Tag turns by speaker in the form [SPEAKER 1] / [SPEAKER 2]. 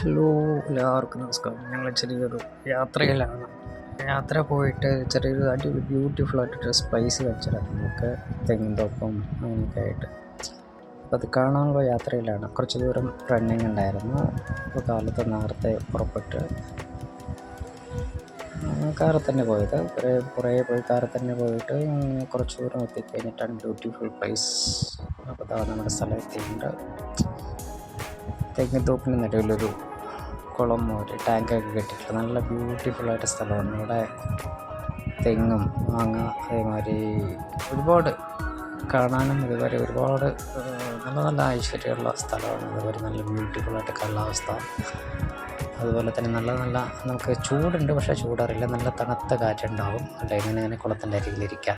[SPEAKER 1] Hello എല്ലാവർക്കും നമസ്കാരം. ഞങ്ങൾ ചെറിയൊരു യാത്രയിലാണ്. യാത്ര പോയിട്ട് ചെറിയൊരു അടിപൊളി ബ്യൂട്ടിഫുൾ ആയിട്ടൊരു സ്പൈസ് കഴിച്ചിടാം നമുക്ക് തെങ്ങിൻതോപ്പം അങ്ങനെയൊക്കെ ആയിട്ട്. അപ്പോൾ അത് കാണാനുള്ള യാത്രയിലാണ്. കുറച്ച് ദൂരം റണ്ണിങ് ഉണ്ടായിരുന്നു. അപ്പോൾ കാലത്ത് നേരത്തെ പുറപ്പെട്ട് കാറിൽ തന്നെ പോയത്. കുറേ കുറേ പോയി കാറിൽ തന്നെ പോയിട്ട് കുറച്ച് ദൂരം എത്തിക്കഴിഞ്ഞിട്ടാണ് ബ്യൂട്ടിഫുൾ പ്ലേസ് അപ്പോൾ നമ്മുടെ സ്ഥലം എത്തിയിട്ടുണ്ട്. തെങ്ങിത്തോപ്പിന് നടുവിലൊരു കുളം ഒരു ടാങ്കൊക്കെ കെട്ടിയിട്ട് നല്ല ബ്യൂട്ടിഫുൾ ആയിട്ട് സ്ഥലമാണ്. ഇവിടെ തെങ്ങും മാങ്ങ അതേമാതിരി ഒരുപാട് കാണാനും ഇതുവരെ ഒരുപാട് നല്ല നല്ല ഐശ്വര്യമുള്ള സ്ഥലമാണ്. ഇതുവരെ നല്ല ബ്യൂട്ടിഫുൾ ആയിട്ട് കാലാവസ്ഥ. അതുപോലെ തന്നെ നല്ല നല്ല നമുക്ക് ചൂടുണ്ട് പക്ഷേ ചൂടറിയില്ല. നല്ല തണുത്ത കാറ്റുണ്ടാവും. അല്ല ഇങ്ങനെ ഇങ്ങനെ കുളത്തിന്റെ അരികിലിരിക്കാം.